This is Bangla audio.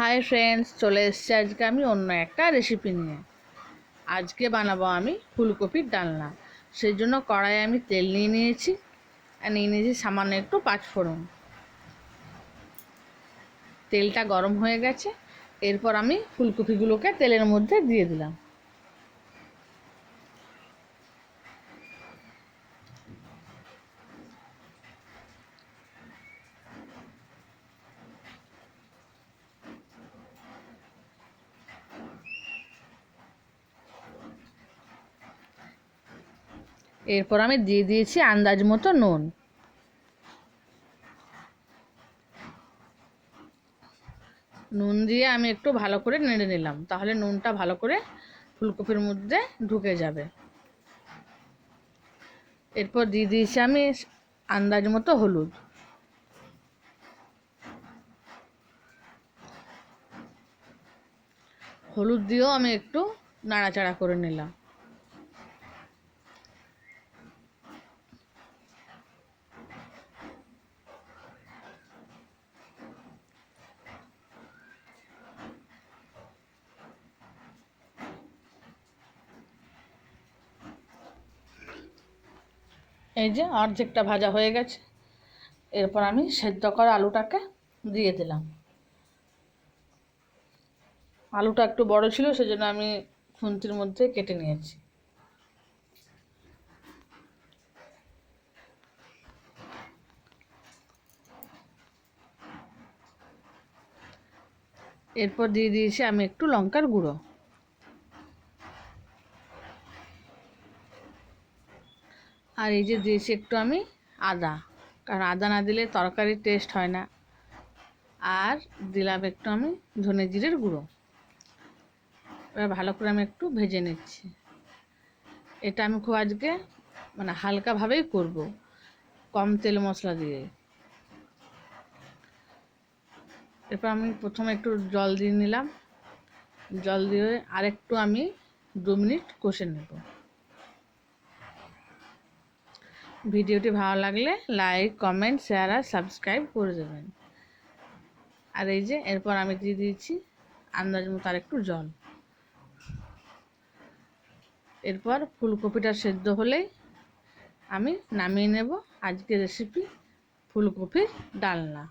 হাই ফ্রেন্ডস চলে এসছি আজকে আমি অন্য একটা রেসিপি নিয়ে। আজকে বানাবো আমি ফুলকপির ডালনা। সেই জন্য কড়াইয়ে আমি তেল নিয়ে নিয়েছি আর নিয়ে নিয়েছি সামান্য একটু পাঁচফোড়ন। তেলটা গরম হয়ে গেছে, এরপর আমি ফুলকপিগুলোকে তেলের মধ্যে দিয়ে দিলাম। এরপর আমি দিয়ে দিয়েছি আন্দাজ মতো নুন। নুন দিয়ে আমি একটু ভালো করে নেড়ে নিলাম, তাহলে নুনটা ভালো করে ফুলকপির মধ্যে ঢুকে যাবে। এরপর দিয়ে দিয়েছি আমি আন্দাজ মতো হলুদ। হলুদ দিয়েও আমি একটু নাড়াচাড়া করে নিলাম। এই যে অর্ধেকটা ভাজা হয়ে গেছে। এরপর আমি সেদ্ধ করা আলুটাকে দিয়ে দিলাম। আলুটা একটু বড় ছিল, সেজন্য আমি খুন্তির মধ্যে কেটে নিয়েছি। এরপর দিয়ে দিয়েছি আমি একটু লঙ্কার গুঁড়ো। আর এই যে দিয়েছি একটু আমি আদা। কারণ আদা না দিলে তরকারির টেস্ট হয় না। আর দিলাম একটু আমি ধনে জিরের গুঁড়ো। এবার ভালো করে আমি একটু ভেজে নিচ্ছি। এটা আমি খুব আজকে মানে হালকাভাবেই করব। কম তেল মশলা দিয়ে। এরপর আমি প্রথমে একটু জল দিয়ে নিলাম। জল দিয়ে আরেকটু আমি দু মিনিট কষে নেব। ভিডিওটি ভালো লাগলে লাইক কমেন্ট শেয়ার আর সাবস্ক্রাইব করে দেবেন। আর এই যে, এরপর আমি দিয়ে দিয়েছি আন্দাজ মতো আর একটু জল। এরপর ফুলকপিটা সেদ্ধ হলেই আমি নামিয়ে নেব আজকে রেসিপি ফুলকপির ডালনা।